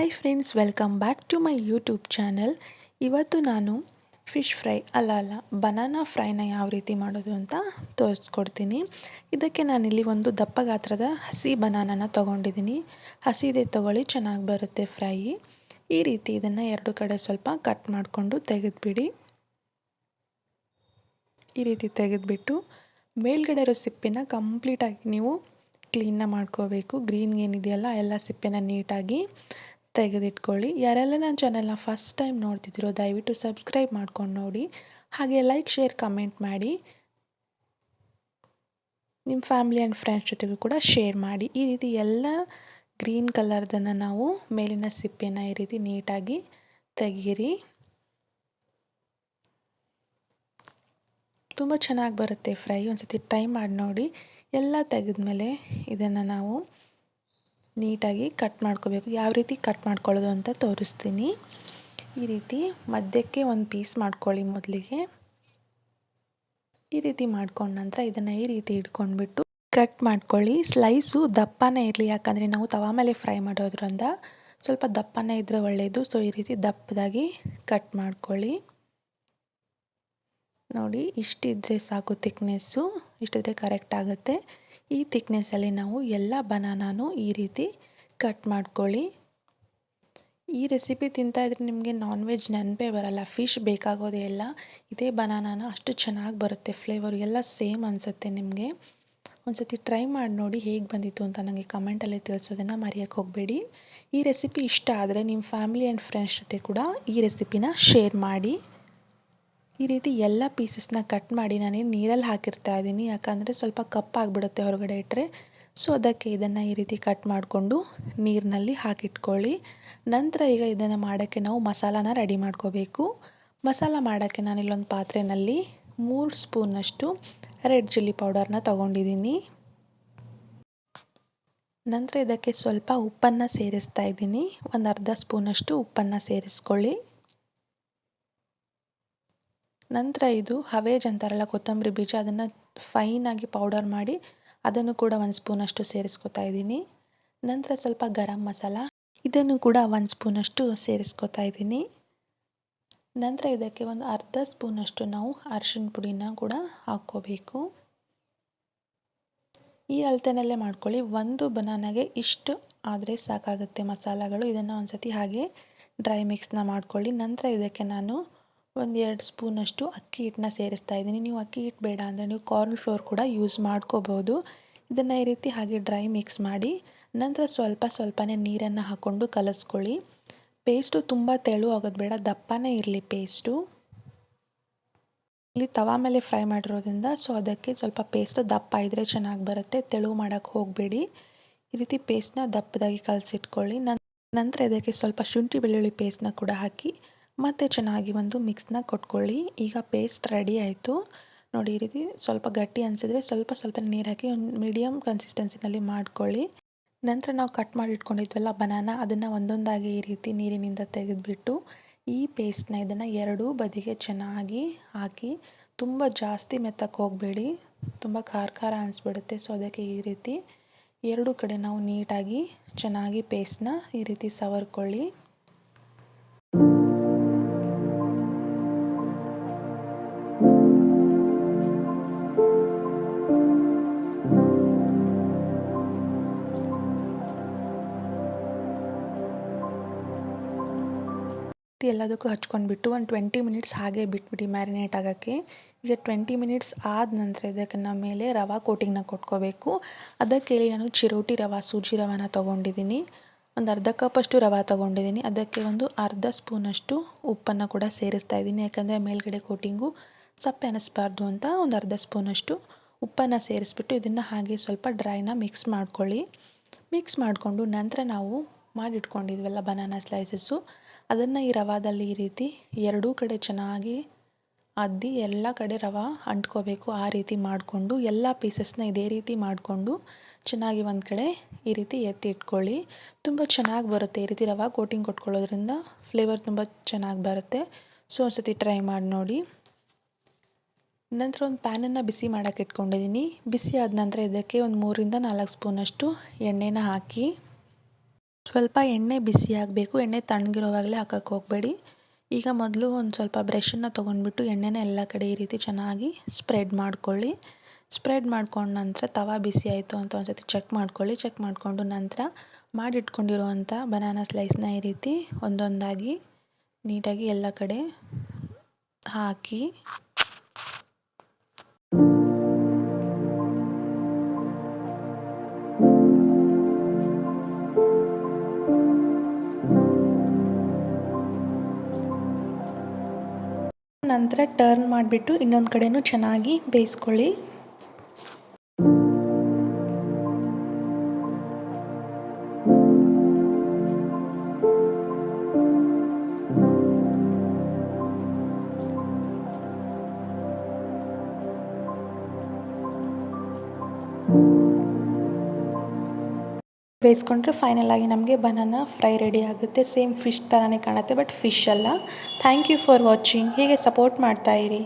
Hi friends welcome back to my YouTube channel ಇವತ್ತು ನಾನು fish fry ಅಲ್ಲ ಅಲ್ಲ ಬನಾನಾ ಫ್ರೈನ ಯಾವ ರೀತಿ ಮಾಡೋದು ಅಂತ ತೋರಿಸ್ಕೊಡ್ತೀನಿ. ಇದಕ್ಕೆ ನಾನಿಲ್ಲಿ ಒಂದು ದಪ್ಪ ಗಾತ್ರದ ಹಸಿ ಬನಾನನ ತೊಗೊಂಡಿದ್ದೀನಿ. ಹಸಿದೇ ತೊಗೊಳ್ಳಿ, ಚೆನ್ನಾಗಿ ಬರುತ್ತೆ ಫ್ರೈ ಈ ರೀತಿ ಇದನ್ನು ಎರಡು ಕಡೆ ಸ್ವಲ್ಪ ಕಟ್ ಮಾಡಿಕೊಂಡು ತೆಗೆದುಬಿಡಿ. ಈ ರೀತಿ ತೆಗೆದುಬಿಟ್ಟು ಮೇಲ್ಗಡೆ ಇರೋ ಸಿಪ್ಪಿನ ಕಂಪ್ಲೀಟಾಗಿ ನೀವು ಕ್ಲೀನ್ನ ಮಾಡ್ಕೋಬೇಕು. ಗ್ರೀನ್ ಏನಿದೆಯಲ್ಲ, ಎಲ್ಲ ಸಿಪ್ಪೆನ ನೀಟಾಗಿ ತೆಗೆದಿಟ್ಕೊಳ್ಳಿ. ಯಾರೆಲ್ಲ ನನ್ನ ಚಾನಲ್ನ ಫಸ್ಟ್ ಟೈಮ್ ನೋಡ್ತಿದ್ದೀರೋ, ದಯವಿಟ್ಟು ಸಬ್ಸ್ಕ್ರೈಬ್ ಮಾಡ್ಕೊಂಡು ನೋಡಿ. ಹಾಗೆ ಲೈಕ್ ಶೇರ್ ಕಮೆಂಟ್ ಮಾಡಿ. ನಿಮ್ಮ ಫ್ಯಾಮಿಲಿ ಆ್ಯಂಡ್ ಫ್ರೆಂಡ್ಸ್ ಜೊತೆಗೂ ಕೂಡ ಶೇರ್ ಮಾಡಿ. ಈ ರೀತಿ ಎಲ್ಲ ಗ್ರೀನ್ ಕಲರ್ದನ್ನು ನಾವು ಮೇಲಿನ ಸಿಪ್ಪೆನ ಈ ರೀತಿ ನೀಟಾಗಿ ತೆಗೀರಿ. ತುಂಬ ಚೆನ್ನಾಗಿ ಬರುತ್ತೆ ಫ್ರೈ. ಒಂದು ಸತಿ ಟ್ರೈ ಮಾಡಿ ನೋಡಿ. ಎಲ್ಲ ತೆಗೆದ್ಮೇಲೆ ಇದನ್ನು ನಾವು ನೀಟಾಗಿ ಕಟ್ ಮಾಡ್ಕೋಬೇಕು. ಯಾವ ರೀತಿ ಕಟ್ ಮಾಡ್ಕೊಳ್ಳೋದು ಅಂತ ತೋರಿಸ್ತೀನಿ. ಈ ರೀತಿ ಮಧ್ಯಕ್ಕೆ ಒಂದು ಪೀಸ್ ಮಾಡ್ಕೊಳ್ಳಿ ಮೊದಲಿಗೆ. ಈ ರೀತಿ ಮಾಡ್ಕೊಂಡ ನಂತರ ಇದನ್ನು ಈ ರೀತಿ ಇಟ್ಕೊಂಡ್ಬಿಟ್ಟು ಕಟ್ ಮಾಡ್ಕೊಳ್ಳಿ. ಸ್ಲೈಸು ದಪ್ಪನೇ ಇರಲಿ, ಯಾಕಂದರೆ ನಾವು ತವಾ ಮೇಲೆ ಫ್ರೈ ಮಾಡೋದ್ರಿಂದ ಸ್ವಲ್ಪ ದಪ್ಪನೇ ಇದ್ದರೆ ಒಳ್ಳೆಯದು ಸೊ, ಈ ರೀತಿ ದಪ್ಪದಾಗಿ ಕಟ್ ಮಾಡ್ಕೊಳ್ಳಿ. ನೋಡಿ, ಇಷ್ಟಿದ್ರೆ ಸಾಕು ತಿಕ್ನೆಸ್ಸು ಇಷ್ಟಿದ್ರೆ ಕರೆಕ್ಟ್ ಆಗುತ್ತೆ. ಈ ತಿಕ್ನೆಸ್ಸಲ್ಲಿ ನಾವು ಎಲ್ಲ ಬನಾನಾನು ಈ ರೀತಿ ಕಟ್ ಮಾಡ್ಕೊಳ್ಳಿ. ಈ ರೆಸಿಪಿ ತಿಂತಾಯಿದ್ರೆ ನಿಮಗೆ ನಾನ್ ವೆಜ್ ನೆನಪೇ ಬರಲ್ಲ ಫಿಶ್ ಬೇಕಾಗೋದೇ ಇಲ್ಲ. ಇದೇ ಬನಾನಾನ ಅಷ್ಟು ಚೆನ್ನಾಗಿ ಬರುತ್ತೆ ಫ್ಲೇವರ್ ಎಲ್ಲ ಸೇಮ್ ಅನಿಸುತ್ತೆ ನಿಮಗೆ. ಒಂದು ಸತಿ ಟ್ರೈ ಮಾಡಿ ನೋಡಿ ಹೇಗೆ ಬಂದಿತ್ತು ಅಂತ ನನಗೆ ಕಮೆಂಟಲ್ಲಿ ತಿಳಿಸೋದನ್ನು ಮರೆಯೋಕ್ಕೆ ಹೋಗಬೇಡಿ. ಈ ರೆಸಿಪಿ ಇಷ್ಟ ಆದರೆ ನಿಮ್ಮ ಫ್ಯಾಮಿಲಿ ಆ್ಯಂಡ್ ಫ್ರೆಂಡ್ಸ್ ಜೊತೆ ಕೂಡ ಈ ರೆಸಿಪಿನ ಶೇರ್ ಮಾಡಿ. ಈ ರೀತಿ ಎಲ್ಲ ಪೀಸಸ್ನ ಕಟ್ ಮಾಡಿ ನಾನು ನೀರಲ್ಲಿ ಹಾಕಿರ್ತಾ ಇದ್ದೀನಿ ಯಾಕಂದರೆ ಸ್ವಲ್ಪ ಕಪ್ಪಾಗ್ಬಿಡುತ್ತೆ ಹೊರಗಡೆ ಇಟ್ಟರೆ ಸೊ ಅದಕ್ಕೆ ಇದನ್ನು ಈ ರೀತಿ ಕಟ್ ಮಾಡಿಕೊಂಡು ನೀರಿನಲ್ಲಿ ಹಾಕಿಟ್ಕೊಳ್ಳಿ. ನಂತರ ಈಗ ಇದನ್ನು ಮಾಡೋಕ್ಕೆ ನಾವು ಮಸಾಲಾನ ರೆಡಿ ಮಾಡ್ಕೋಬೇಕು. ಮಸಾಲ ಮಾಡೋಕ್ಕೆ ನಾನಿಲ್ಲೊಂದು ಪಾತ್ರೆಯಲ್ಲಿ ಮೂರು ಸ್ಪೂನಷ್ಟು ರೆಡ್ ಚಿಲ್ಲಿ ಪೌಡರ್ನ ತೊಗೊಂಡಿದ್ದೀನಿ ನಂತರ ಇದಕ್ಕೆ ಸ್ವಲ್ಪ ಉಪ್ಪನ್ನು ಸೇರಿಸ್ತಾ ಇದ್ದೀನಿ ಒಂದು ಅರ್ಧ ಸ್ಪೂನಷ್ಟು ಉಪ್ಪನ್ನು ಸೇರಿಸ್ಕೊಳ್ಳಿ. ನಂತರ ಇದು ಹವೇಜ್ ಅಂತಾರಲ್ಲ ಕೊತ್ತಂಬರಿ ಬೀಜ, ಅದನ್ನು ಫೈನಾಗಿ ಪೌಡರ್ ಮಾಡಿ ಅದನ್ನು ಕೂಡ ಒಂದು ಸ್ಪೂನಷ್ಟು ಸೇರಿಸ್ಕೊತಾ ಇದ್ದೀನಿ. ನಂತರ ಸ್ವಲ್ಪ ಗರಂ ಮಸಾಲ, ಇದನ್ನು ಕೂಡ ಒಂದು ಸ್ಪೂನಷ್ಟು ಸೇರಿಸ್ಕೊತಾ ಇದ್ದೀನಿ. ನಂತರ ಇದಕ್ಕೆ ಒಂದು ಅರ್ಧ ಸ್ಪೂನಷ್ಟು ನಾವು ಅರಿಶಿನ ಪುಡಿನ ಕೂಡ ಹಾಕ್ಕೋಬೇಕು. ಈ ಅಳತೆನಲ್ಲೇ ಮಾಡ್ಕೊಳ್ಳಿ, ಒಂದು ಬನಾನಾಗೆ ಇಷ್ಟು ಆದರೆ ಸಾಕಾಗುತ್ತೆ ಮಸಾಲಗಳು. ಇದನ್ನು ಒಂದು ಸತಿ ಹಾಗೆ ಡ್ರೈ ಮಿಕ್ಸ್ನ ಮಾಡ್ಕೊಳ್ಳಿ. ನಂತರ ಇದಕ್ಕೆ ನಾನು ಒಂದು ಎರಡು ಸ್ಪೂನಷ್ಟು ಅಕ್ಕಿ ಹಿಟ್ಟನ್ನ ಸೇರಿಸ್ತಾ ಇದ್ದೀನಿ. ನೀವು ಅಕ್ಕಿ ಹಿಟ್ಟು ಬೇಡ ಅಂದರೆ ನೀವು ಕಾರ್ನ್ ಫ್ಲೋರ್ ಕೂಡ ಯೂಸ್ ಮಾಡ್ಕೋಬೋದು. ಇದನ್ನು ಈ ರೀತಿ ಹಾಗೆ ಡ್ರೈ ಮಿಕ್ಸ್ ಮಾಡಿ, ನಂತರ ಸ್ವಲ್ಪ ಸ್ವಲ್ಪನೇ ನೀರನ್ನು ಹಾಕ್ಕೊಂಡು ಕಲಿಸ್ಕೊಳ್ಳಿ. ಪೇಸ್ಟು ತುಂಬ ತೆಳು ಆಗೋದು ಬೇಡ, ದಪ್ಪನೇ ಇರಲಿ ಪೇಸ್ಟು ಇಲ್ಲಿ ತವಾ ಮೇಲೆ ಫ್ರೈ ಮಾಡಿರೋದ್ರಿಂದ ಸೊ ಅದಕ್ಕೆ ಸ್ವಲ್ಪ ಪೇಸ್ಟ್ ದಪ್ಪ ಇದ್ದರೆ ಚೆನ್ನಾಗಿ ಬರುತ್ತೆ, ತೆಳು ಮಾಡೋಕ್ಕೆ ಹೋಗಬೇಡಿ. ಈ ರೀತಿ ಪೇಸ್ಟ್ನ ದಪ್ಪದಾಗಿ ಕಲಸಿಟ್ಕೊಳ್ಳಿ. ನಂತರ ಇದಕ್ಕೆ ಸ್ವಲ್ಪ ಶುಂಠಿ ಬೆಳ್ಳುಳ್ಳಿ ಪೇಸ್ಟ್ನ ಕೂಡ ಹಾಕಿ ಮತ್ತು ಚೆನ್ನಾಗಿ ಒಂದು ಮಿಕ್ಸ್ನ ಕೊಟ್ಕೊಳ್ಳಿ. ಈಗ ಪೇಸ್ಟ್ ರೆಡಿ ಆಯಿತು. ನೋಡಿ, ಈ ರೀತಿ ಸ್ವಲ್ಪ ಗಟ್ಟಿ ಅನಿಸಿದ್ರೆ ಸ್ವಲ್ಪ ಸ್ವಲ್ಪ ನೀರು ಹಾಕಿ ಒಂದು ಮೀಡಿಯಮ್ ಕನ್ಸಿಸ್ಟೆನ್ಸಿನಲ್ಲಿ ಮಾಡ್ಕೊಳ್ಳಿ. ನಂತರ ನಾವು ಕಟ್ ಮಾಡಿ ಇಟ್ಕೊಂಡಿದ್ವಲ್ಲ ಬನಾನ ಅದನ್ನು ಒಂದೊಂದಾಗಿ ಈ ರೀತಿ ನೀರಿನಿಂದ ತೆಗೆದುಬಿಟ್ಟು ಈ ಪೇಸ್ಟ್ನ ಇದನ್ನು ಎರಡೂ ಬದಿಗೆ ಚೆನ್ನಾಗಿ ಹಾಕಿ. ತುಂಬ ಜಾಸ್ತಿ ಮೆತ್ತಕ್ಕೆ ಹೋಗಬೇಡಿ. ತುಂಬ ಖಾರ ಖಾರ ಅನಿಸ್ಬಿಡುತ್ತೆ. ಸೊ ಅದಕ್ಕೆ ಈ ರೀತಿ ಎರಡೂ ಕಡೆ ನಾವು ನೀಟಾಗಿ ಚೆನ್ನಾಗಿ ಪೇಸ್ಟ್ನ ಈ ರೀತಿ ಸವರ್ಕೊಳ್ಳಿ. ಎಲ್ಲದಕ್ಕೂ ಹಚ್ಕೊಂಡ್ಬಿಟ್ಟು ಒಂದು ಟ್ವೆಂಟಿ ಮಿನಿಟ್ಸ್ ಹಾಗೆ ಬಿಟ್ಬಿಡಿ ಮ್ಯಾರಿನೇಟ್ ಆಗೋಕ್ಕೆ. ಈಗ ಟ್ವೆಂಟಿ ಮಿನಿಟ್ಸ್ ಆದ ನಂತರ ಇದಕ್ಕೆ ನಮ್ಮ ಮೇಲೆ ರವೆ ಕೋಟಿಂಗ್ನ ಕೊಟ್ಕೋಬೇಕು. ಅದಕ್ಕೆ ನಾನು ಚಿರೋಟಿ ರವೆ, ಸೂಜಿ ರವಾನ ತೊಗೊಂಡಿದ್ದೀನಿ. ಒಂದು ಅರ್ಧ ಕಪ್ಪಷ್ಟು ರವೆ ತೊಗೊಂಡಿದ್ದೀನಿ. ಅದಕ್ಕೆ ಒಂದು ಅರ್ಧ ಸ್ಪೂನಷ್ಟು ಉಪ್ಪನ್ನು ಕೂಡ ಸೇರಿಸ್ತಾ ಇದ್ದೀನಿ. ಯಾಕಂದರೆ ಮೇಲ್ಗಡೆ ಕೋಟಿಂಗು ಸಪ್ಪೆ ಅನಿಸ್ಬಾರ್ದು ಅಂತ ಒಂದು ಅರ್ಧ ಸ್ಪೂನಷ್ಟು ಉಪ್ಪನ್ನು ಸೇರಿಸ್ಬಿಟ್ಟು ಇದನ್ನು ಹಾಗೆ ಸ್ವಲ್ಪ ಡ್ರೈನ ಮಿಕ್ಸ್ ಮಾಡ್ಕೊಳ್ಳಿ. ಮಿಕ್ಸ್ ಮಾಡಿಕೊಂಡು ನಂತರ ನಾವು ಮಾಡಿಟ್ಕೊಂಡಿದ್ವಲ್ಲ, ಬನಾನಾ ಸ್ಲೈಸಸ್ಸು. ಅದನ್ನು ಈ ರವಾದಲ್ಲಿ ಈ ರೀತಿ ಎರಡೂ ಕಡೆ ಚೆನ್ನಾಗಿ ಅದ್ದಿ ಎಲ್ಲ ಕಡೆ ರವೆ ಅಂಟ್ಕೋಬೇಕು ಆ ರೀತಿ ಮಾಡಿಕೊಂಡು ಎಲ್ಲ ಪೀಸಸ್ನ ಇದೇ ರೀತಿ ಮಾಡಿಕೊಂಡು ಚೆನ್ನಾಗಿ ಒಂದು ಕಡೆ ಈ ರೀತಿ ಎತ್ತಿ ಇಟ್ಕೊಳ್ಳಿ ತುಂಬ ಚೆನ್ನಾಗಿ ಬರುತ್ತೆ ಈ ರೀತಿ ರವೆ ಕೋಟಿಂಗ್ ಕೊಟ್ಕೊಳ್ಳೋದ್ರಿಂದ ಫ್ಲೇವರ್ ತುಂಬ ಚೆನ್ನಾಗಿ ಬರುತ್ತೆ. ಸೊ ಒಂದ್ಸತಿ ಟ್ರೈ ಮಾಡಿ ನೋಡಿ. ನಂತರ ಒಂದು ಪ್ಯಾನನ್ನು ಬಿಸಿ ಮಾಡೋಕ್ಕೆ ಇಟ್ಕೊಂಡಿದ್ದೀನಿ ಬಿಸಿ ಆದ ನಂತರ ಇದಕ್ಕೆ ಒಂದು ಮೂರಿಂದ ನಾಲ್ಕು ಸ್ಪೂನಷ್ಟು ಎಣ್ಣೆನ ಹಾಕಿ ಸ್ವಲ್ಪ ಎಣ್ಣೆ ಬಿಸಿ ಆಗಬೇಕು, ಎಣ್ಣೆ ತಣ್ಣಗಿರೋವಾಗಲೇ ಹಾಕಕ್ಕೆ ಹೋಗಬೇಡಿ. ಈಗ ಮೊದಲು ಒಂದು ಸ್ವಲ್ಪ ಬ್ರಷನ್ನು ತೊಗೊಂಡ್ಬಿಟ್ಟು ಎಣ್ಣೆನ ಎಲ್ಲ ಕಡೆ ಈ ರೀತಿ ಚೆನ್ನಾಗಿ ಸ್ಪ್ರೆಡ್ ಮಾಡ್ಕೊಳ್ಳಿ. ಸ್ಪ್ರೆಡ್ ಮಾಡ್ಕೊಂಡ ನಂತರ ತವ ಬಿಸಿ ಆಯಿತು ಅಂತ ಒಂದು ಸತಿ ಚೆಕ್ ಮಾಡ್ಕೊಳ್ಳಿ. ಚೆಕ್ ಮಾಡಿಕೊಂಡು ನಂತರ ಮಾಡಿಟ್ಕೊಂಡಿರುವಂಥ ಬನಾನಾ ಸ್ಲೈಸ್ನ ಈ ರೀತಿ ಒಂದೊಂದಾಗಿ ನೀಟಾಗಿ ಎಲ್ಲ ಕಡೆ ಹಾಕಿ ನಂತರ ಟರ್ನ್ ಮಾಡಿಬಿಟ್ಟು ಇನ್ನೊಂದು ಕಡೆಯೂ ಚೆನ್ನಾಗಿ ಬೇಯಿಸ್ಕೊಳ್ಳಿ. ಬೇಯಿಸ್ಕೊಂಡ್ರೆ ಫೈನಲ್ ಆಗಿ ನಮಗೆ ಬನಾನಾ ಫ್ರೈ ರೆಡಿ ಆಗುತ್ತೆ. ಸೇಮ್ ಫಿಶ್ ಥರನೇ ಕಾಣುತ್ತೆ ಬಟ್ ಫಿಶ್ ಅಲ್ಲ. ಥ್ಯಾಂಕ್ ಯು ಫಾರ್ ವಾಚಿಂಗ್ ಹೀಗೆ ಸಪೋರ್ಟ್ ಮಾಡ್ತಾಯಿರಿ